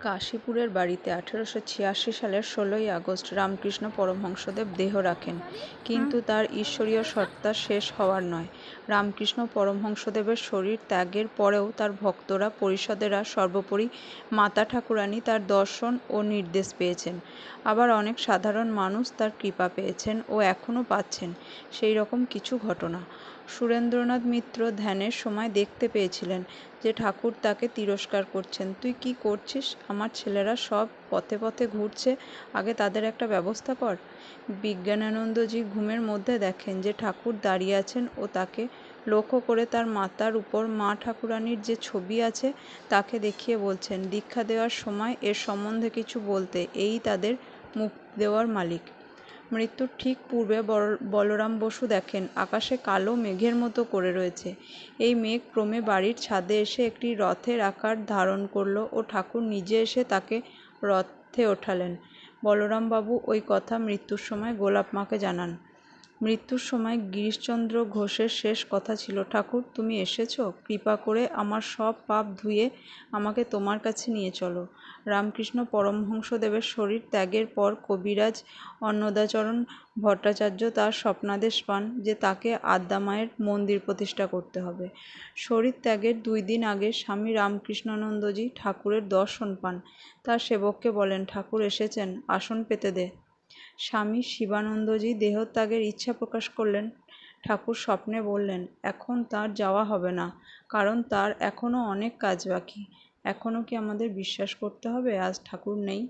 কাশীপুরের বাড়িতে আঠেরোশো ছিয়াশি সালের ষোলোই আগস্ট রামকৃষ্ণ পরমহংসদেব দেহ রাখেন। কিন্তু তার ঈশ্বরীয় সত্তা শেষ হওয়ার নয়। রামকৃষ্ণ পরমহংসদেবের শরীর ত্যাগের পরেও তার ভক্তরা, পরিষদেরা সর্বোপরি মাতা ঠাকুরানী তার দর্শন ও নির্দেশ পেয়েছেন। আবার অনেক সাধারণ মানুষ তার কৃপা পেয়েছেন ও এখনও পাচ্ছেন সেই রকম কিছু ঘটনা। সুরেন্দ্রনাথ মিত্র ধ্যানের সময় দেখতে পেয়েছিলেন যে ঠাকুর তাকে তিরস্কার করছেন। তুই কি করছিস? আমার ছেলেরা সব পথে পথে ঘুরছে। আগে তাদের একটা ব্যবস্থা কর। বিজ্ঞানানন্দজি ঘুমের মধ্যে দেখেন যে ঠাকুর দাঁড়িয়ে আছেন ও তাকে লক্ষ্য করে তার মাথার উপর মা ঠাকুরানীর যে ছবি আছে তাকে দেখিয়ে বলছেন, দীক্ষা দেওয়ার সময় এর সম্বন্ধে কিছু বলতে, এই তাদের মুক্তি দেওয়ার মালিক। মৃত্যুর ঠিক পূর্বে বলরাম বসু দেখেন, আকাশে কালো মেঘের মতো করে রয়েছে। এই মেঘ ক্রমে বাড়ির ছাদে এসে একটি রথের আকার ধারণ করল ও ঠাকুর নিজে এসে তাকে রথে ওঠালেন। বলরামবাবু ওই কথা মৃত্যুর সময় গোলাপ মাকে জানান। মৃত্যুর সময় গিরিশচন্দ্র ঘোষের শেষ কথা ছিল, ঠাকুর, তুমি এসেছ? কৃপা করে আমার সব পাপ ধুয়ে আমাকে তোমার কাছে নিয়ে চলো। রামকৃষ্ণ পরমহংসদেবের শরীর ত্যাগের পর কবিরাজ অন্নদাচরণ ভট্টাচার্য তার স্বপ্নাদেশ পান যে তাকে আদ্যামায়ের মন্দির প্রতিষ্ঠা করতে হবে। শরীর ত্যাগের দুই দিন আগে স্বামী রামকৃষ্ণানন্দজি ঠাকুরের দর্শন পান। তার সেবককে বলেন, ঠাকুর এসেছেন, আসন পেতে দে। স্বামী শিবানন্দজি দেহত্যাগের ইচ্ছা প্রকাশ করলেন। ঠাকুর স্বপ্নে বললেন, এখন তার যাওয়া হবে না, কারণ তার এখনও অনেক কাজ বাকি। এখনও কি আমাদের বিশ্বাস করতে হবে? আজ ঠাকুর নেই।